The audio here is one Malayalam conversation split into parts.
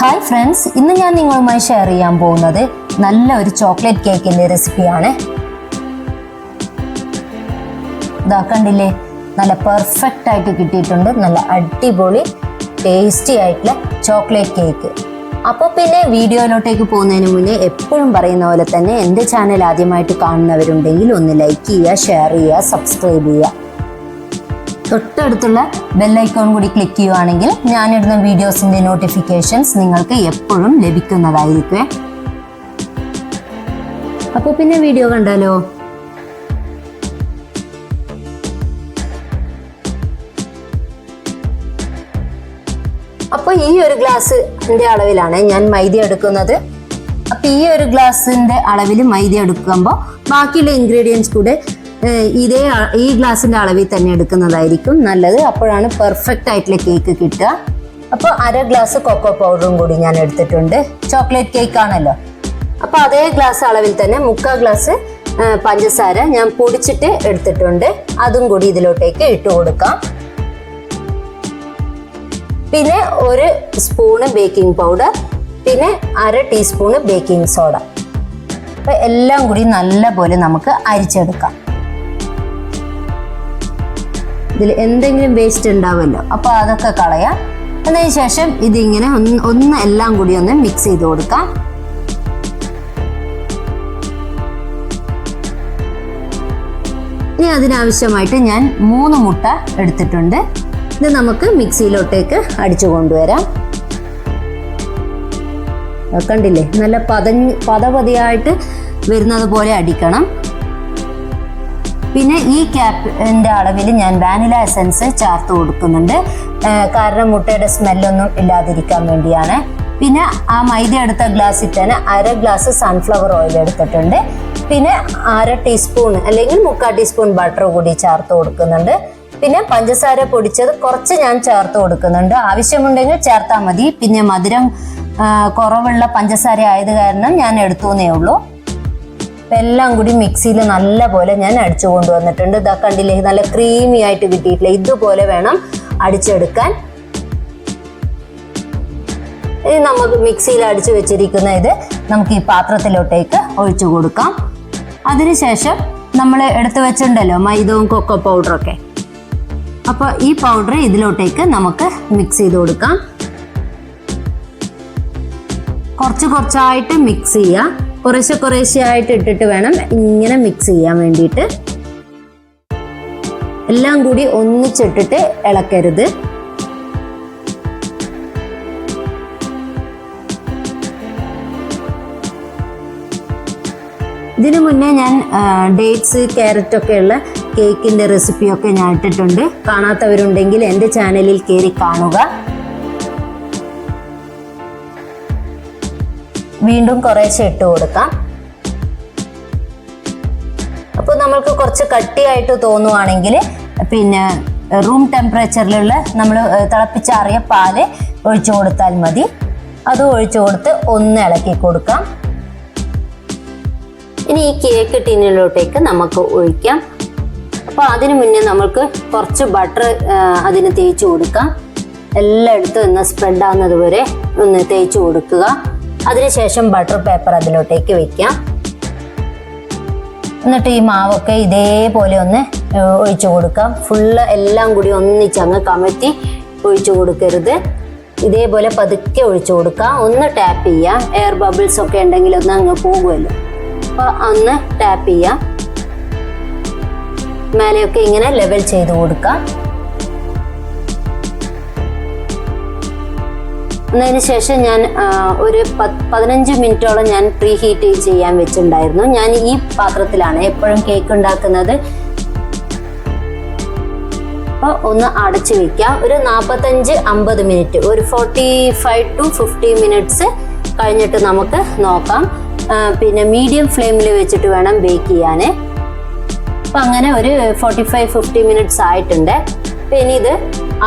ഹായ് ഫ്രണ്ട്സ് ഇന്ന് ഞാൻ നിങ്ങളുമായി ഷെയർ ചെയ്യാൻ പോകുന്നത് നല്ല ഒരു ചോക്ലേറ്റ് കേക്കിന്റെ റെസിപ്പിയാണ് ഇതാ കണ്ടില്ലേ? നല്ല പെർഫെക്റ്റ് ആയിട്ട് കിട്ടിയിട്ടുണ്ട്. നല്ല അടിപൊളി ടേസ്റ്റി ആയിട്ടുള്ള ചോക്ലേറ്റ് കേക്ക് അപ്പോൾ പിന്നെ വീഡിയോയിലോട്ടേക്ക് പോകുന്നതിന് മുന്നേ എപ്പോഴും പറയുന്ന പോലെ തന്നെ എന്റെ ചാനൽ ആദ്യമായിട്ട് കാണുന്നവരുണ്ടെങ്കിൽ ഒന്ന് ലൈക്ക് ചെയ്യുക ഷെയർ ചെയ്യുക സബ്സ്ക്രൈബ് ചെയ്യുക. തൊട്ടടുത്തുള്ള ബെല്ലൈക്കോൺ കൂടി ക്ലിക്ക് ചെയ്യുവാണെങ്കിൽ ഞാനിടുന്ന വീഡിയോസിന്റെ നോട്ടിഫിക്കേഷൻസ് നിങ്ങൾക്ക് എപ്പോഴും ലഭിക്കുന്നതായിരിക്കും അപ്പോൾ പിന്നെ വീഡിയോ കണ്ടാലോ? അപ്പോൾ ഈ ഒരു ഗ്ലാസിന്റെ അളവിലാണ് ഞാൻ മൈദ എടുക്കുന്നത്. അപ്പോൾ ഈ ഒരു ഗ്ലാസിന്റെ അളവിൽ മൈദ എടുക്കുമ്പോൾ ബാക്കിയുള്ള ഇൻഗ്രീഡിയൻസ് കൂടെ ഇതേ ഈ ഗ്ലാസിന്റെ അളവിൽ തന്നെ എടുക്കുന്നതായിരിക്കും നല്ലത്. അപ്പോഴാണ് പെർഫെക്റ്റ് ആയിട്ടുള്ള കേക്ക് കിട്ടുക. അപ്പോൾ അര ഗ്ലാസ് കൊക്കോ പൗഡറും കൂടി ഞാൻ എടുത്തിട്ടുണ്ട്. ചോക്ലേറ്റ് കേക്ക് ആണല്ലോ. അപ്പോൾ അതേ ഗ്ലാസ് അളവിൽ തന്നെ മുക്കാൽ ഗ്ലാസ് പഞ്ചസാര ഞാൻ പൊടിച്ചിട്ട് എടുത്തിട്ടുണ്ട്. അതും കൂടി ഇതിലോട്ടേക്ക് ഇട്ട് കൊടുക്കാം. പിന്നെ ഒരു സ്പൂണ് ബേക്കിംഗ് പൗഡർ പിന്നെ അര ടീസ്പൂണ് ബേക്കിംഗ് സോഡ അപ്പൊ എല്ലാം കൂടി നല്ലപോലെ നമുക്ക് അരിച്ചെടുക്കാം. ഇതിൽ എന്തെങ്കിലും വേസ്റ്റ് ഉണ്ടാവുമല്ലോ അപ്പോൾ അതൊക്കെ കളയാം. അതിന് ശേഷം ഇതിങ്ങനെ ഒന്ന് ഒന്ന് എല്ലാം കൂടി ഒന്ന് മിക്സ് ചെയ്ത് കൊടുക്കാം. ഇനി അതിനാവശ്യമായിട്ട് ഞാൻ മൂന്ന് മുട്ട എടുത്തിട്ടുണ്ട്. ഇത് നമുക്ക് മിക്സിയിലോട്ടേക്ക് അടിച്ചു കൊണ്ടുവരാം. കണ്ടില്ലേ? നല്ല പതഞ്ഞ് പതപതിയായിട്ട് വരുന്നത് പോലെ അടിക്കണം. പിന്നെ ഈ ക്യാപ്പിന്റെ അളവിൽ ഞാൻ വാനില എസൻസ് ചേർത്ത് കൊടുക്കുന്നുണ്ട്. കാരണം മുട്ടയുടെ സ്മെല്ലൊന്നും ഇല്ലാതിരിക്കാൻ വേണ്ടിയാണ്. പിന്നെ ആ മൈദ എടുത്ത ഗ്ലാസ്സിൽ തന്നെ അര ഗ്ലാസ് സൺഫ്ലവർ ഓയിൽ എടുത്തിട്ടുണ്ട്. പിന്നെ അര ടീസ്പൂൺ അല്ലെങ്കിൽ മുക്കാൽ ടീസ്പൂൺ ബട്ടർ കൂടി ചേർത്ത് കൊടുക്കുന്നുണ്ട്. പിന്നെ പഞ്ചസാര പൊടിച്ചത് കുറച്ച് ഞാൻ ചേർത്ത് കൊടുക്കുന്നുണ്ട്. ആവശ്യമുണ്ടെങ്കിൽ ചേർത്താൽ മതി. പിന്നെ മധുരം കുറവുള്ള പഞ്ചസാര ആയത് കാരണം ഞാൻ എടുത്തുന്നേ ഉള്ളൂ. അപ്പൊ എല്ലാം കൂടി മിക്സിയിൽ നല്ല പോലെ ഞാൻ അടിച്ചു കൊണ്ടുവന്നിട്ടുണ്ട്. ഇതാ കണ്ടില്ലേ നല്ല ക്രീമി ആയിട്ട് കിട്ടിയിട്ടില്ല? ഇതുപോലെ വേണം അടിച്ചെടുക്കാൻ. ഇനി നമുക്ക് മിക്സിയിൽ അടിച്ചു വെച്ചിരിക്കുന്ന ഇത് നമുക്ക് ഈ പാത്രത്തിലോട്ടേക്ക് ഒഴിച്ചു കൊടുക്കാം. അതിനുശേഷം നമ്മൾ എടുത്തു വെച്ചിട്ടുണ്ടല്ലോ മൈദവും കൊക്കോ പൗഡറൊക്കെ അപ്പോൾ ഈ പൗഡർ ഇതിലോട്ടേക്ക് നമുക്ക് മിക്സ് ചെയ്ത് കൊടുക്കാം. കുറച്ച് കുറച്ചായിട്ട് മിക്സ് ചെയ്യുക കുറേശ്ശെ കുറേശ്ശെ ആയിട്ട് ഇട്ടിട്ട് വേണം ഇങ്ങനെ മിക്സ് ചെയ്യാൻ വേണ്ടിയിട്ട്. എല്ലാം കൂടി ഒന്നിച്ചിട്ടിട്ട് ഇളക്കരുത്. ഇതിനു മുന്നേ ഞാൻ ഡേറ്റ്സ് ക്യാരറ്റ് ഒക്കെയുള്ള കേക്കിന്റെ റെസിപ്പിയൊക്കെ ഞാൻ ഇട്ടിട്ടുണ്ട്. കാണാത്തവരുണ്ടെങ്കിൽ എന്റെ ചാനലിൽ കയറി കാണുക. വീണ്ടും കുറേശ്ശെ ഇട്ട് കൊടുക്കാം. അപ്പോൾ നമ്മൾക്ക് കുറച്ച് കട്ടിയായിട്ട് തോന്നുവാണെങ്കിൽ പിന്നെ റൂം ടെമ്പറേച്ചറിലുള്ള നമ്മൾ തിളപ്പിച്ചാറിയ പാൽ ഒഴിച്ചു കൊടുത്താൽ മതി. അത് ഒഴിച്ചു കൊടുത്ത് ഒന്ന് ഇളക്കി കൊടുക്കാം. ഇനി ഈ കേക്ക് ടിന്നിലോട്ടേക്ക് നമുക്ക് ഒഴിക്കാം. അപ്പോൾ അതിനു മുന്നേ നമുക്ക് കുറച്ച് ബട്ടർ അതിന് തേച്ച് കൊടുക്കാം. എല്ലായിടത്തും ഒന്ന് സ്പ്രെഡ് ആവുന്നത് വരെ ഒന്ന് തേച്ച് കൊടുക്കുക. അതിനുശേഷം ബട്ടർ പേപ്പർ അതിലോട്ടേക്ക് വെക്കാം എന്നിട്ട് ഈ മാവൊക്കെ ഇതേപോലെ ഒന്ന് ഒഴിച്ചു കൊടുക്കാം ഫുള്ള് എല്ലാം കൂടി ഒന്നിച്ചങ്ങ് കമഴ്ത്തി ഒഴിച്ചു കൊടുക്കരുത്. ഇതേപോലെ പതുക്കെ ഒഴിച്ചു കൊടുക്കാം ഒന്ന് ടാപ്പ് ചെയ്യാം എയർ ബബിൾസ് ഒക്കെ ഉണ്ടെങ്കിൽ ഒന്ന് അങ്ങ് പോകുമല്ലോ. അപ്പോൾ അന്ന് ടാപ്പ് ചെയ്യാം മേലെയൊക്കെ ഇങ്ങനെ ലെവൽ ചെയ്ത് കൊടുക്കാം എന്നതിന് ശേഷം ഞാൻ ഒരു പതിനഞ്ച് മിനിറ്റോളം ഞാൻ പ്രീ ഹീറ്റ് ചെയ്യാൻ വെച്ചിട്ടുണ്ടായിരുന്നു. ഞാൻ ഈ പാത്രത്തിലാണ് എപ്പോഴും കേക്ക് ഉണ്ടാക്കുന്നത്. അപ്പോൾ ഒന്ന് അടച്ചു വെക്കാം ഒരു നാൽപ്പത്തഞ്ച് അമ്പത് മിനിറ്റ് ഒരു forty five to fifty minutes കഴിഞ്ഞിട്ട് നമുക്ക് നോക്കാം. പിന്നെ മീഡിയം ഫ്ലെയിമിൽ വെച്ചിട്ട് വേണം ബേക്ക് ചെയ്യാൻ. അപ്പം അങ്ങനെ ഒരു ഫോർട്ടി ഫൈവ് ഫിഫ്റ്റി മിനിറ്റ്സ് ആയിട്ടുണ്ട്. അപ്പം ഇനി ഇത്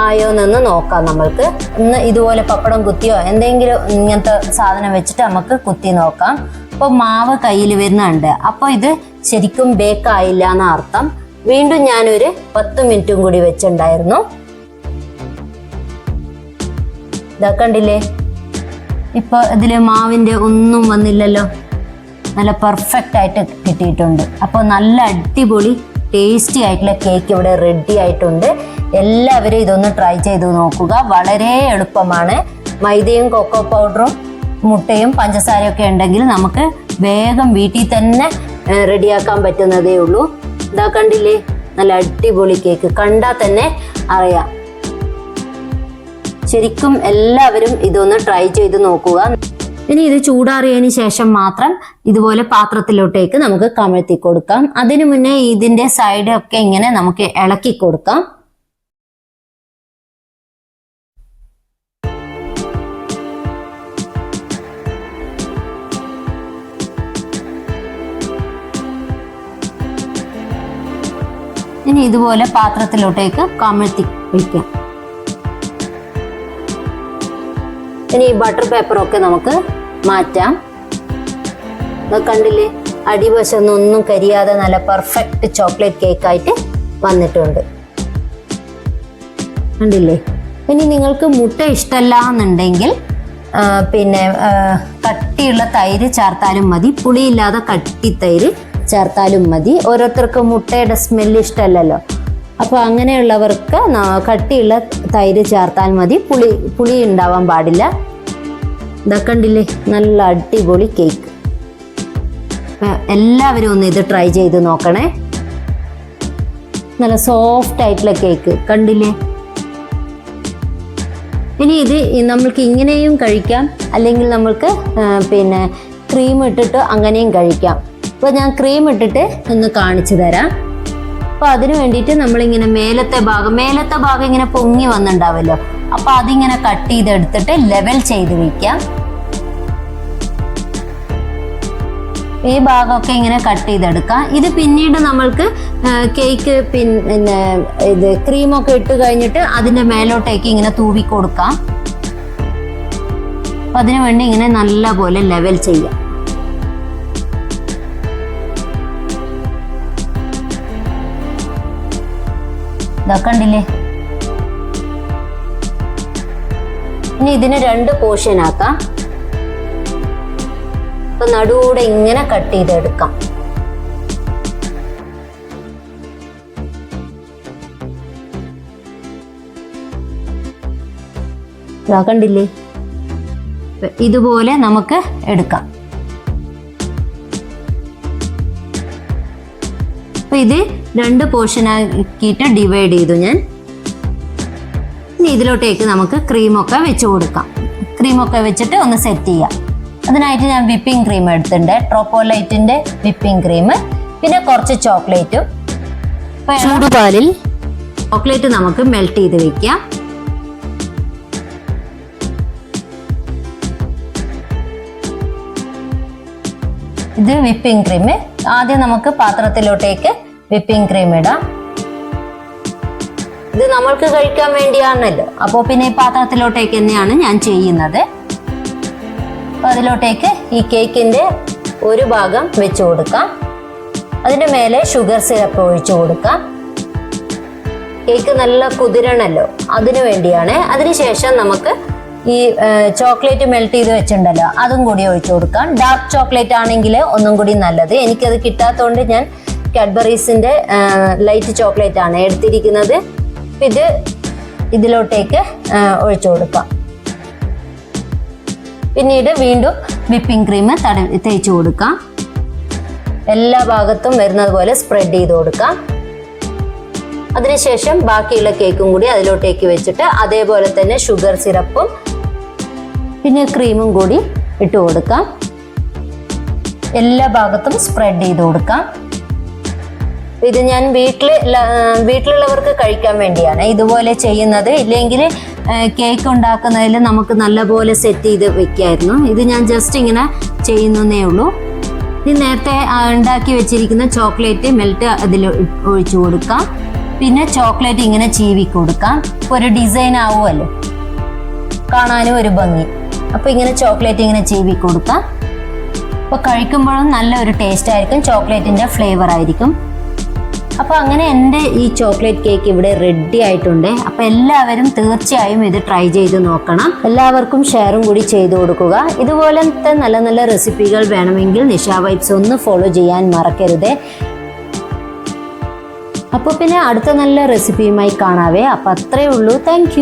ആയോ നിന്ന് നോക്കാം നമ്മൾക്ക്. ഇന്ന് ഇതുപോലെ പപ്പടം കുത്തിയോ എന്തെങ്കിലും ഇങ്ങനത്തെ സാധനം വെച്ചിട്ട് നമുക്ക് കുത്തി നോക്കാം. അപ്പോൾ മാവ് കയ്യിൽ വരുന്നുണ്ട്. അപ്പോൾ ഇത് ശരിക്കും ബേക്ക് ആയില്ല എന്ന അർത്ഥം. വീണ്ടും ഞാനൊരു പത്ത് മിനിറ്റും കൂടി വെച്ചിട്ടുണ്ടായിരുന്നു. ഇതാ കണ്ടില്ലേ? ഇപ്പോൾ ഇതിൽ മാവിന്റെ ഒന്നും വന്നില്ലല്ലോ. നല്ല പെർഫെക്റ്റ് ആയിട്ട് കിട്ടിയിട്ടുണ്ട്. അപ്പോൾ നല്ല അടിപൊളി ടേസ്റ്റി ആയിട്ടുള്ള കേക്ക് ഇവിടെ റെഡി ആയിട്ടുണ്ട്. എല്ലാവരും ഇതൊന്ന് ട്രൈ ചെയ്ത് നോക്കുക. വളരെ എളുപ്പമാണ്. മൈദയും കൊക്കോ പൗഡറും മുട്ടയും പഞ്ചസാരയൊക്കെ ഉണ്ടെങ്കിൽ നമുക്ക് വേഗം വീട്ടിൽ തന്നെ റെഡിയാക്കാൻ പറ്റുന്നതേ ഉള്ളൂ. ഇതാ കണ്ടില്ലേ? നല്ല അടിപൊളി കേക്ക് കണ്ടാൽ തന്നെ അറിയാം. ശരിക്കും എല്ലാവരും ഇതൊന്ന് ട്രൈ ചെയ്ത് നോക്കുക. ഇനി ഇത് ചൂടാറിയതിന് ശേഷം മാത്രം ഇതുപോലെ പാത്രത്തിലോട്ടേക്ക് നമുക്ക് കമഴ്ത്തി കൊടുക്കാം. അതിനു മുന്നേ ഇതിന്റെ സൈഡൊക്കെ ഇങ്ങനെ നമുക്ക് ഇളക്കി കൊടുക്കാം. ഇനി ഇതുപോലെ പാത്രത്തിലോട്ടേക്ക് കമഴ്ത്തി വയ്ക്കാം ഇനി ഈ ബട്ടർ പേപ്പറൊക്കെ നമുക്ക് മാറ്റാം. കണ്ടില്ലേ? അടിവശമൊന്നും കരിയാതെ നല്ല പെർഫെക്റ്റ് ചോക്ലേറ്റ് കേക്ക് ആയിട്ട് വന്നിട്ടുണ്ട്. കണ്ടില്ലേ? ഇനി നിങ്ങൾക്ക് മുട്ട ഇഷ്ടമല്ല എന്നുണ്ടെങ്കിൽ പിന്നെ കട്ടിയുള്ള തൈര് ചേർത്താലും മതി. പുളിയില്ലാതെ കട്ടി തൈര് ചേർത്താലും മതി. ഓരോരുത്തർക്ക് മുട്ടയുടെ സ്മെല്ല് ഇഷ്ടമല്ലല്ലോ. അപ്പോൾ അങ്ങനെയുള്ളവർക്ക് കട്ടിയുള്ള തൈര് ചേർത്താൽ മതി. പുളി പുളി ഉണ്ടാവാൻ പാടില്ല. ഇതാ കണ്ടില്ലേ? നല്ല അടിപൊളി കേക്ക് എല്ലാവരും ഒന്ന് ഇത് ട്രൈ ചെയ്ത് നോക്കണേ. നല്ല സോഫ്റ്റ് ആയിട്ടുള്ള കേക്ക് കണ്ടില്ലേ? ഇനി ഇത് നമ്മൾക്ക് ഇങ്ങനെയും കഴിക്കാം. അല്ലെങ്കിൽ നമ്മൾക്ക് പിന്നെ ക്രീം ഇട്ടിട്ട് അങ്ങനെയും കഴിക്കാം. അപ്പോൾ ഞാൻ ക്രീം ഇട്ടിട്ട് ഒന്ന് കാണിച്ചു തരാം. അപ്പോൾ അതിന് വേണ്ടിയിട്ട് നമ്മളിങ്ങനെ മേലത്തെ ഭാഗം മേലത്തെ ഭാഗം ഇങ്ങനെ പൊങ്ങി വന്നിട്ടുണ്ടാവല്ലോ അപ്പോൾ അതിങ്ങനെ കട്ട് ചെയ്തെടുത്തിട്ട് ലെവൽ ചെയ്ത് വെക്കാം. ഈ ഭാഗമൊക്കെ ഇങ്ങനെ കട്ട് ചെയ്തെടുക്കാം. ഇത് പിന്നീട് നമ്മൾക്ക് കേക്ക് പിന്നെ ഇത് ക്രീമൊക്കെ ഇട്ട് കഴിഞ്ഞിട്ട് അതിന്റെ മേലോട്ടേക്ക് ഇങ്ങനെ തൂവി കൊടുക്കാം അപ്പൊ അതിനു വേണ്ടി ഇങ്ങനെ നല്ല പോലെ ലെവൽ ചെയ്യാം. ഇതാ കണ്ടില്ലേ? ഇനി ഇതിന് രണ്ട് പോർഷൻ ആക്കാം. അപ്പൊ നടുവൂടെ ഇങ്ങനെ കട്ട് ചെയ്തെടുക്കാം. കണ്ടില്ലേ? ഇതുപോലെ നമുക്ക് എടുക്കാം. ഇത് രണ്ട് പോർഷൻ ആക്കിയിട്ട് ഡിവൈഡ് ചെയ്തു ഞാൻ. ഇനി ഇതിലോട്ടേക്ക് നമുക്ക് ക്രീമൊക്കെ വെച്ച് കൊടുക്കാം. ക്രീമൊക്കെ വെച്ചിട്ട് ഒന്ന് സെറ്റ് ചെയ്യാം. അതിനായിട്ട് ഞാൻ വിപ്പിംഗ് ക്രീം എടുത്തിട്ടുണ്ട്. ട്രോപ്പോലൈറ്റിന്റെ വിപ്പിംഗ് ക്രീം പിന്നെ കുറച്ച് ചോക്ലേറ്റും ചൂടുപാലിൽ ചോക്ലേറ്റ് നമുക്ക് മെൽറ്റ് ചെയ്ത് വെക്കാം. ഇത് വിപ്പിംഗ് ക്രീം ആദ്യം നമുക്ക് പാത്രത്തിലോട്ടേക്ക് വിപ്പിംഗ് ക്രീം ഇടാം. ഇത് നമ്മൾക്ക് കഴിക്കാൻ വേണ്ടിയാണല്ലോ. അപ്പോൾ പിന്നെ ഈ പാത്രത്തിലോട്ടേക്ക് തന്നെയാണ് ഞാൻ ചെയ്യുന്നത്. അപ്പോൾ അതിലോട്ടേക്ക് ഈ കേക്കിന്റെ ഒരു ഭാഗം വെച്ച് കൊടുക്കാം. അതിന്റെ മേലെ ഷുഗർ സിറപ്പ് ഒഴിച്ചു കൊടുക്കാം. കേക്ക് നല്ല കുതിരണല്ലോ. അതിനു വേണ്ടിയാണ്. അതിനുശേഷം നമുക്ക് ഈ ചോക്ലേറ്റ് മെൽറ്റ് ചെയ്ത് വെച്ചിട്ടുണ്ടല്ലോ. അതും കൂടി ഒഴിച്ചു കൊടുക്കാം. ഡാർക്ക് ചോക്ലേറ്റ് ആണെങ്കിൽ ഒന്നും കൂടി നല്ലത്. എനിക്കത് കിട്ടാത്തതുകൊണ്ട് ഞാൻ കാഡ്ബറീസിന്റെ ലൈറ്റ് ചോക്ലേറ്റ് ആണ് എടുത്തിരിക്കുന്നത്. ഇത് ഇതിലോട്ടേക്ക് ഒഴിച്ചു കൊടുക്കാം. പിന്നീട് വീണ്ടും വിപ്പിംഗ് ക്രീം തടവി തേച്ച് കൊടുക്കാം. എല്ലാ ഭാഗത്തും വരുന്നത് പോലെ സ്പ്രെഡ് ചെയ്ത് കൊടുക്കാം. അതിനുശേഷം ബാക്കിയുള്ള കേക്കും കൂടി അതിലോട്ടേക്ക് വെച്ചിട്ട് അതേപോലെ തന്നെ ഷുഗർ സിറപ്പും പിന്നെ ക്രീമും കൂടി ഇട്ട് കൊടുക്കാം. എല്ലാ ഭാഗത്തും സ്പ്രെഡ് ചെയ്ത് കൊടുക്കാം. ഇത് ഞാൻ വീട്ടിൽ വീട്ടിലുള്ളവർക്ക് കഴിക്കാൻ വേണ്ടിയാണ്. ഇതുപോലെ ചെയ്യുന്നത്. ഇല്ലെങ്കിൽ കേക്ക് ഉണ്ടാക്കുന്നതിൽ നമുക്ക് നല്ലപോലെ സെറ്റ് ചെയ്ത് വെക്കായിരുന്നു. ഇത് ഞാൻ ജസ്റ്റ് ഇങ്ങനെ ചെയ്യുന്നേ ഉള്ളൂ. ഇനി നേരത്തെ ഉണ്ടാക്കി വെച്ചിരിക്കുന്ന ചോക്ലേറ്റ് മെൽറ്റ് അതിൽ ഒഴിച്ചു കൊടുക്കാം. പിന്നെ ചോക്ലേറ്റ് ഇങ്ങനെ ചീവി കൊടുക്കാം. ഒരു ഡിസൈൻ ആവുമല്ലോ. കാണാനും ഒരു ഭംഗി. അപ്പോൾ ഇങ്ങനെ ചോക്ലേറ്റ് ഇങ്ങനെ ചീവി കൊടുക്കാം. അപ്പോൾ കഴിക്കുമ്പോഴും നല്ലൊരു ടേസ്റ്റ് ആയിരിക്കും. ചോക്ലേറ്റിന്റെ ഫ്ലേവർ ആയിരിക്കും. അപ്പോൾ അങ്ങനെ എന്റെ ഈ ചോക്ലേറ്റ് കേക്ക് ഇവിടെ റെഡി ആയിട്ടുണ്ട്. അപ്പോൾ എല്ലാവരും തീർച്ചയായും ഇത് ട്രൈ ചെയ്ത് നോക്കണം. എല്ലാവർക്കും ഷെയറും കൂടി ചെയ്തു കൊടുക്കുക. ഇതുപോലത്തെ നല്ല നല്ല റെസിപ്പികൾ വേണമെങ്കിൽ നിഷ വൈബ്സ് ഒന്ന് ഫോളോ ചെയ്യാൻ മറക്കരുത്. അപ്പോൾ പിന്നെ അടുത്ത നല്ല റെസിപ്പിയുമായി കാണാവേ. അപ്പോൾ അത്രയേ ഉള്ളൂ. താങ്ക്